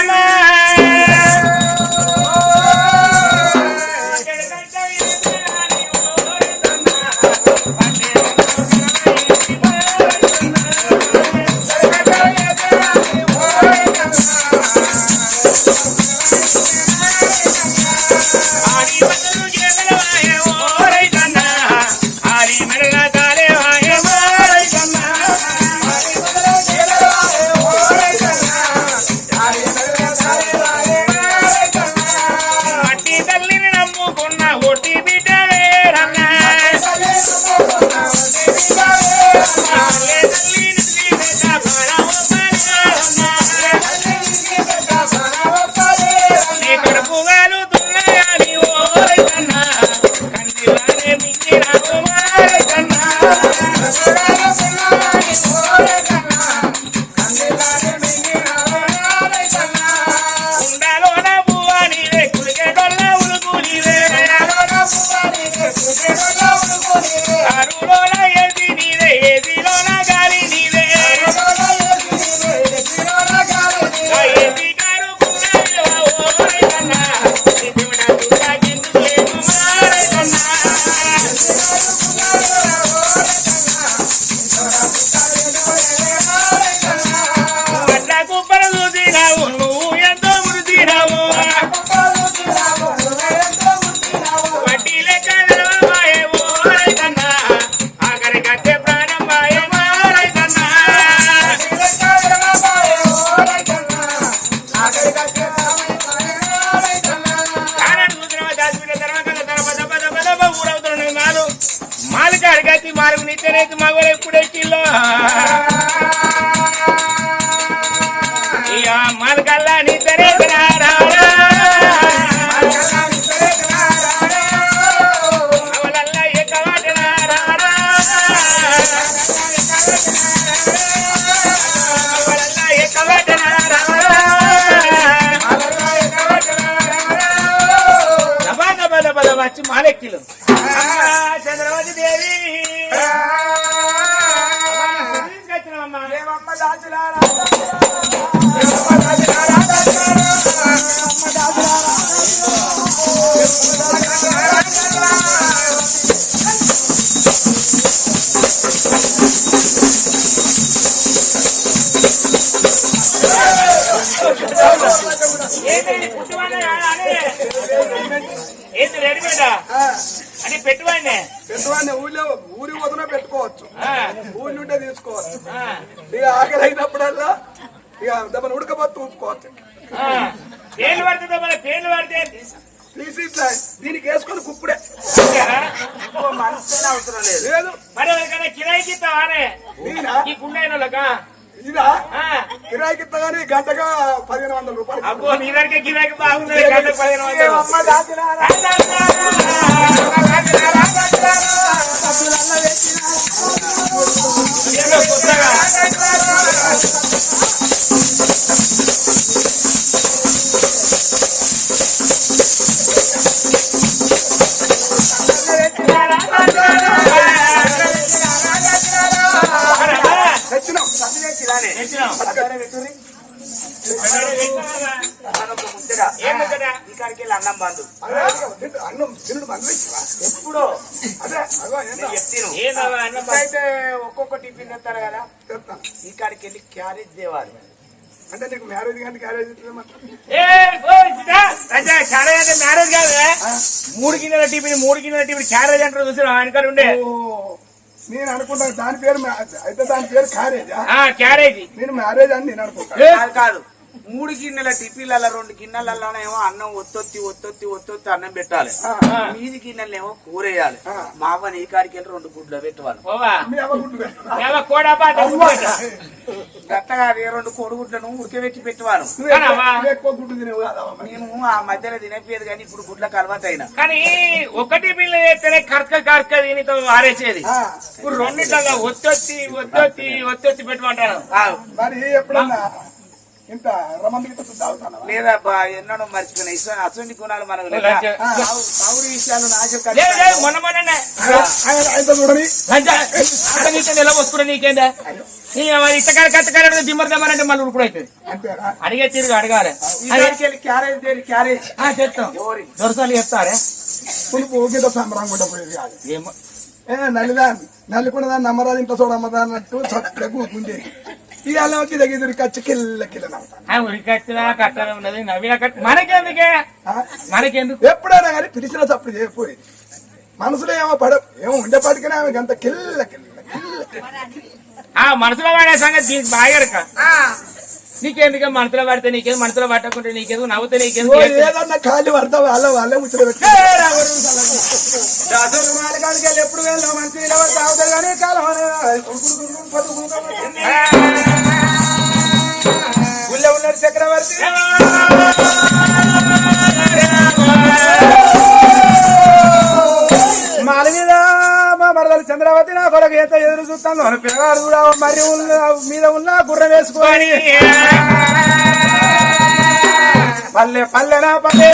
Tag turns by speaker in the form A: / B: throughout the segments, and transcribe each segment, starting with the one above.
A: Amen. Now దబా వచ్చి మాలెక్కిలు. చంద్రవతి దేవి వచ్చినావమ్మా. అని పెట్టువాడినే
B: పెట్టువాడిని ఊళ్ళో ఊరి వదిన పెట్టుకోవచ్చు.
A: ఆ,
B: ఊళ్ళో ఉంటే తీసుకోవచ్చు.
A: ఆ,
B: ఇక ఆకలి అయినప్పుడల్లా ఇక దమ్మని ఉడకపోతే ఊపుకోవచ్చు.
A: ఆ. పేర్లు పడుతుందో మన పేర్లు పడితే?
B: తీసి ఇట్లా దీనికి వేసుకొని కుప్పుడే.
C: మనసునే అవసరం లేదు.
B: లేదు.
A: మరి ఎవరికైనా కిరాయికి ఇస్తావానే ఈ గుండెనోళ్ళకా
B: ఇదా? కిరాయికి ఇస్తాగాని గంటగా పదిహేను వందల రూపాయలు
A: అబ్బో నీ దగ్గర గిరాకీ బాగుంది. పదిహేను వందలు. కొత్తగా?
C: ఒక్కొక్క టిఫిన్ తెస్తారు కదా?
B: చెప్తాను
C: ఇక్కడికి వెళ్ళి క్యారేజ్ తేవాలి.
B: అంటే నీకు మ్యారేజ్ కానీ క్యారేజ్
A: క్యారేజ్ అంటే మ్యారేజ్ కాదు మూడు గిన్నెల టిఫిన్ మూడు గిన్నెల టిఫిన్ క్యారేజ్ అంటారు చూసిన వెనకాల ఉండే.
B: ఓ, నేను అనుకుంటాను దాని పేరు అయితే దాని పేరు క్యారేజా?
A: ఆ క్యారేజ్.
B: నేను మ్యారేజ్ అని నేను అనుకుంటాను
C: కాదు. మూడు గిన్నెల టిఫిన్లలో రెండు గిన్నెలలోనేమో అన్నం ఒత్తొత్తి ఒత్తొత్తి ఒత్తొత్తి అన్నం పెట్టాలి. మీది గిన్నెలనేమో కూరేయాలి.
B: ఆ.
C: మా అవ్వ నీ కాడికి వెళ్ళి రెండు గుడ్లు పెట్టవాలి. గట్టగా ఏ రెండు కోడిగుడ్లను ఉడకబెట్టి పెట్టేవాను. నేను ఆ మధ్యలో తినపోయేది కానీ ఇప్పుడు గుడ్లకు అలవాటు అయినా.
A: కానీ ఒకటి బిల్లు చేస్తేనే కరక కరక దీనితో ఆరేసేది. ఇప్పుడు రెండింటిలో ఒత్తొత్తి ఒత్తొత్తి ఒత్తొత్తి పెట్టమంటాను
B: మరి ఎప్పుడన్నా ఇంత రమంది గిట్ట తాగుతానవా?
C: లేదా బా ఎన్నడో మర్చిపోయినా. ఇసు అసలు గుణాలు మనకు కావుడి విషయాలు
A: నిలబోసుకున్నా నీకేందా?
C: ఇట్టకాడ కట్టకాడ దిమ్మర్ దమ్మరంటే మళ్ళీ ఉడుకుడు అవుతుంది అడిగే తిరుగు అడగాలి.
A: క్యారేజ్ దేని క్యారేజ్.
C: ఆ, చెప్తాం. దొరసాలు చెప్తారే?
B: పులుపు ఊగితో సంబరం కూడా పోయేది కాదు.
C: ఏమో.
B: ఏ నల్లిదా నల్లికుండా నమ్మరాదు ఇంట్లో చూడమ్మదా అన్నట్టు చక్కగా కూకుంది ఇవాళ వచ్చి దగ్గర కచ్చి కిల్ల కిల్ల
C: ఉరికచ్చినా ఉన్నది నవ్విన కట్ట మనకెందుకే? మనకెందుకు?
B: ఎప్పుడైనా కానీ పిలిచిన తప్పుడు చేయకపోయేది మనసులో ఏమో పడ ఏమో ఉండేపాటికనే ఆమె అంత కిల్ల.
C: ఆ మనసులో పడే సంగతి దీనికి బాగరక నీకెందుకే మనసులో పడితే నీకేది మనసులో పట్టకుంటే నీకేది నవ్వుతే నీకేది
B: ఓ ఏదన్నా ఖాళీ పడతా వాళ్ళ వాళ్ళే ముచ్చట పెట్టి
A: దాసరు మాలకాడికి వెళ్ళి ఎప్పుడు వెళ్ళాం మంచి నిలబడి తాగుతారు కానీ కాలం ఊళ్ళో చక్రవర్తి. మాల మీద మా మరదలు చంద్రవతి నా కొరకు ఎంత ఎదురు చూస్తాను. పిల్లగాడు కూడా మరి ఉన్న- మీద ఉన్న గుర్ర వేసుకొని పల్లె పల్లెనా పల్లె.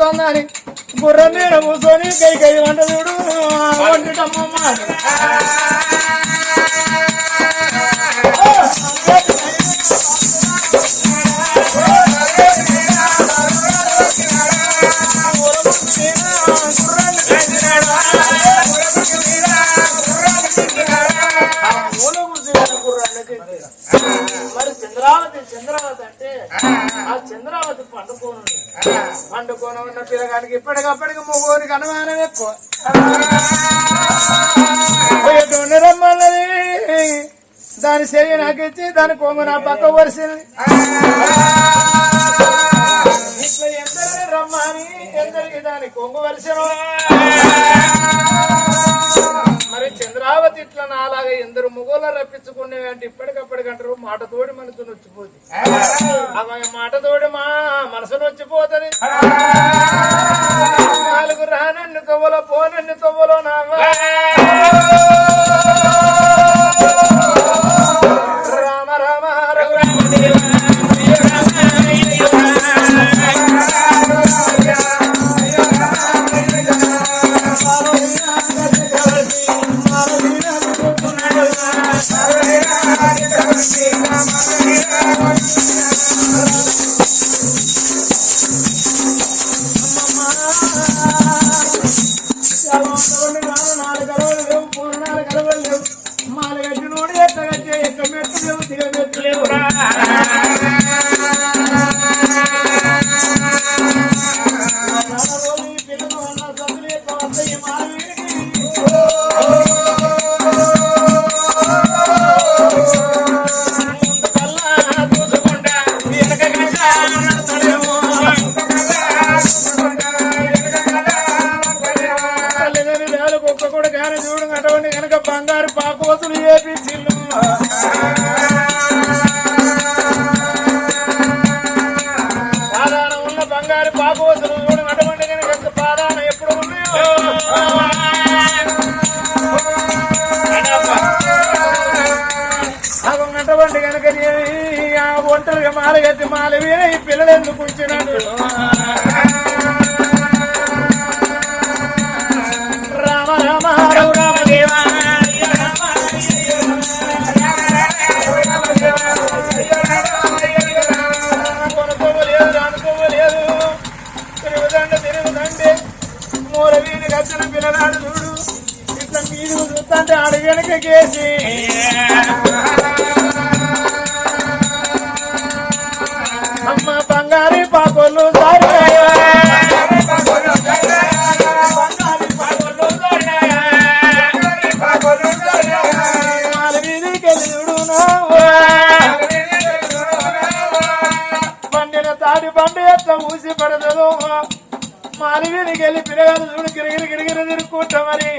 D: ఎదురు చూస్తాను బుర్ర మీద కూర్చొని కై కై వంట చూడు. వంటమ్మమ్మ
A: అనుమానం ఉన్న పిల్లగానికి ఇప్పటికప్పటికి ముగ్గురికి అనుమానం ఎక్కువ.
D: రమ్మన్నది. దాని చెయ్యి నాకు ఇచ్చి దాని కొమ్ము నా పక్క వరిసింది ఇట్లా ఎందరిని రమ్మని ఎందరికి దాని కొంగు వరిసిన నాలాగా ఎందరు రప్పించుకునే అంటే ఇప్పటికప్పటికంటారు మాట తోడి మనసు నొచ్చిపోతుంది అవ మాట తోడి మా మనసు నొచ్చిపోతుంది నాలుగు రానన్ను తవ్వలో పోనన్ను తవ్వలో నా వెళ్ళి పిల్లగాడు చూడు గిరిగిరి గిరిగిరి తిరుక్కుంటా మరి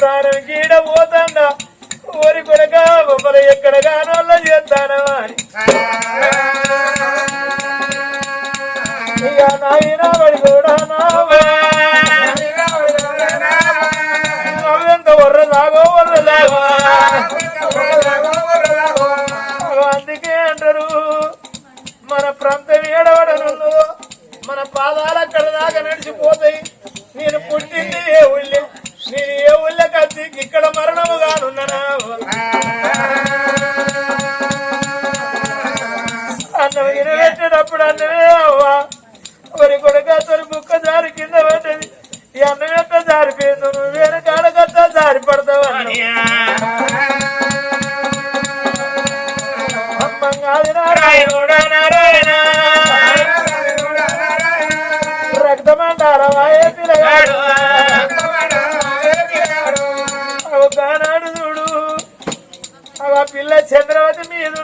D: ప్రాణం గీడ పోతాడా. ఓరి కొరగా బొమ్మల ఎక్కడ కానోళ్ళ అందుకే అంటారు మన ప్రాంతం ఏడవడనుందో మన పాదాలు అక్కడ దాకా నడిచిపోతాయి. నేను పుట్టింది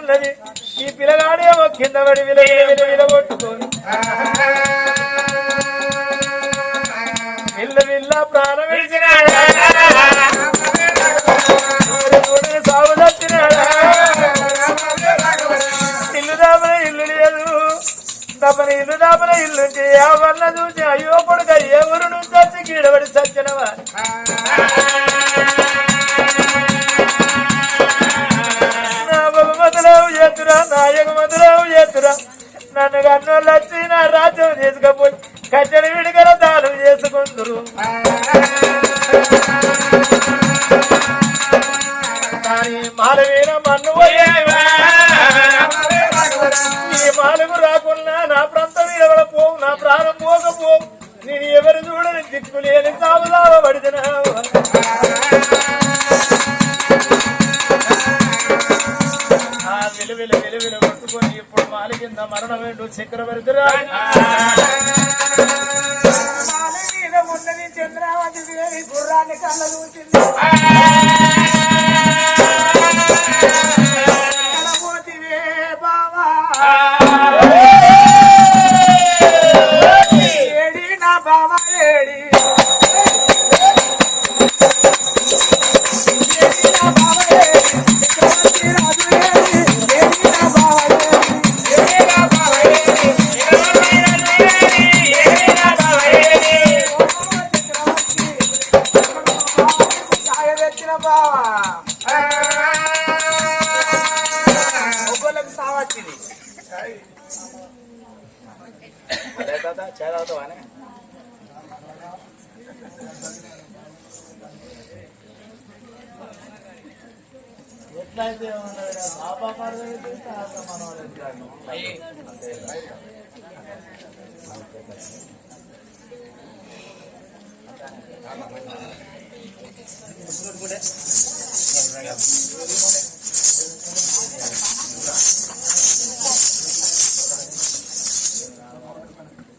D: ఉన్నది. ఈ పిల్లగాడేమో కింద పడి విల విలగొట్టుకొని విల్ల విల్ల ప్రాణం విడిచినాడా ఇల్లు దాపన ఇల్లు లేదు. చూసి అయ్యో కొడుకు ఎవరు చూడని దిక్కులేని సాగులావ పడినావు ఆ విలువిలు విలువిలు కొట్టుకొని ఇప్పుడు మాలి కింద మరణం ఏంటో చక్రవర్తి రాజు.
C: બાવા એડી.
D: ఎట్లయితే బాబా పడదైతే మనం
C: కూడా